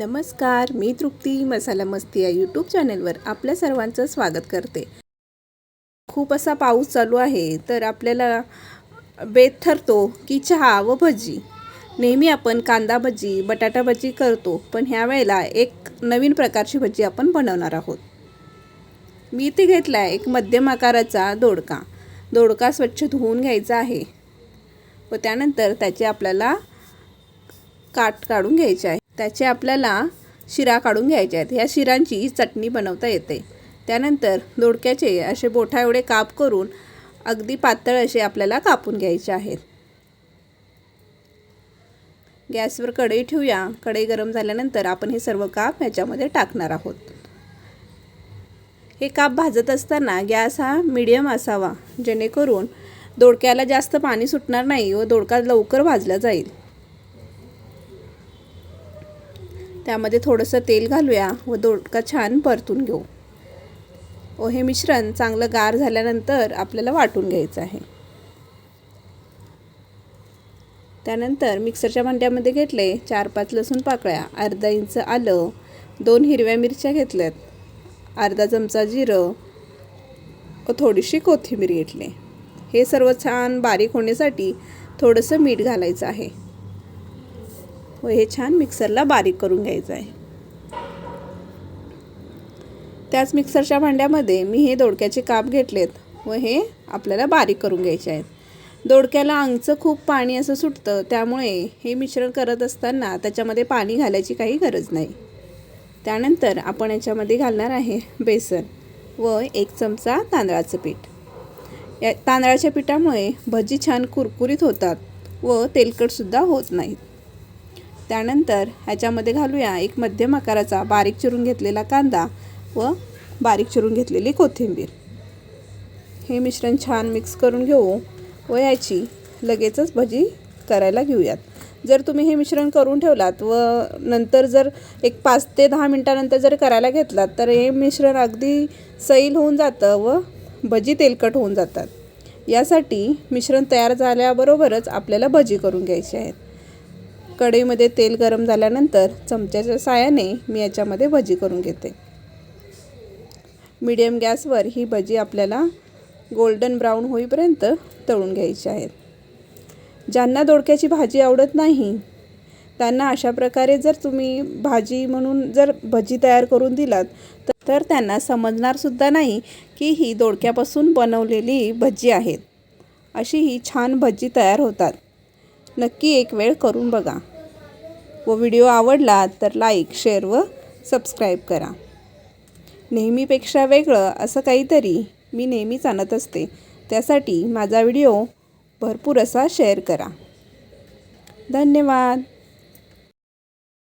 नमस्कार मी तृप्ती मसाला मस्ती या यूट्यूब चॅनेलवर आपल्या सर्वांचं स्वागत करते. खूप असा पाऊस चालू आहे तर आपल्याला बेत ठरतो की चहा व भजी. नेहमी आपण कांदा भजी बटाटा भजी करतो पण ह्या वेळेला एक नवीन प्रकारची भजी आपण बनवणार आहोत. मी इथे घेतला आहे एक मध्यम आकाराचा दोडका. दोडका स्वच्छ धुवून घ्यायचा आहे. व त्यानंतर त्याचे आपल्याला काट काढून घ्यायचे आहे. त्याचे आपल्याला शिरा काढून घ्यायचे आहेत. ह्या शिरांची चटणी बनवता येते. त्यानंतर दोडक्याचे असे बोठा एवढे काप करून अगदी पातळ असे आपल्याला कापून घ्यायचे आहेत. गॅसवर कढई ठेवूया. कढई गरम झाल्यानंतर आपण हे सर्व काप ह्याच्यामध्ये टाकणार आहोत. हे काप भाजत असताना गॅस हा मिडियम असावा. जेणेकरून दोडक्याला जास्त पाणी सुटणार नाही व दोडका लवकर भाजला जाईल. त्यामध्ये थोडंसं तेल घालूया व दोडका छान परतून घेऊ. व हे मिश्रण चांगलं गार झाल्यानंतर आपल्याला वाटून घ्यायचं आहे. त्यानंतर मिक्सरच्या भांड्यामध्ये घेतले चार पाच लसूण पाकळ्या अर्धा इंच आलं दोन हिरव्या मिरच्या घेतल्यात अर्धा चमचा जिरं व थोडीशी कोथिंबीर घेतली. हे सर्व छान बारीक होण्यासाठी थोडंसं मीठ घालायचं आहे. व हे छान मिक्सरला बारीक करून घ्यायचं आहे. त्याच मिक्सरच्या भांड्यामध्ये मी हे दोडक्याचे काप घेतलेत व हे आपल्याला बारीक करून घ्यायचे आहेत. दोडक्याला अंगचं खूप पाणी असं सुटतं त्यामुळे हे मिश्रण करत असताना त्याच्यामध्ये पाणी घालायची काही गरज नाही. त्यानंतर आपण याच्यामध्ये घालणार आहे बेसन व एक चमचा तांदळाचं पीठ. या तांदळाच्या पिठामुळे भजी छान कुरकुरीत होतात व तेलकटसुद्धा होत नाहीत. त्यानंतर ह्याच्यामध्ये घालूया एक मध्यम आकाराचा बारीक चिरून घेतलेला कांदा व बारीक चिरून घेतलेली कोथिंबीर. हे मिश्रण छान मिक्स करून घेऊ व याची लगेचच भजी करायला घेऊयात. जर तुम्ही हे मिश्रण करून ठेवलात व नंतर जर एक पाच ते दहा मिनटानंतर जर करायला घेतलात तर हे मिश्रण अगदी सैल होऊन जातं व भजी तेलकट होऊन जातात. यासाठी मिश्रण तयार झाल्याबरोबरच आपल्याला भजी करून घ्यायची आहेत. कढईमध्ये तेल गरम झाल्यानंतर चमच्याच्या साहाय्याने मी याच्यामध्ये भजी करून घेते. मीडियम गॅसवर ही भजी आपल्याला गोल्डन ब्राऊन होईपर्यंत तळून घ्यायची आहेत. ज्यांना दोडक्याची भाजी आवडत नाही त्यांना अशा प्रकारे जर तुम्ही भाजी म्हणून जर भजी तयार करून दिलात तर त्यांना समजणारसुद्धा नाही की ही दोडक्यापासून बनवलेली भजी आहेत. अशी ही छान भजी तयार होतात. नक्की एक वेळ करून बघा. व व्हिडिओ आवडला तर लाईक शेअर व सबस्क्राईब करा. नेहमीपेक्षा वेगळं असं काहीतरी मी नेहमीच आणत असते. त्यासाठी माझा व्हिडिओ भरपूर असा शेअर करा. धन्यवाद.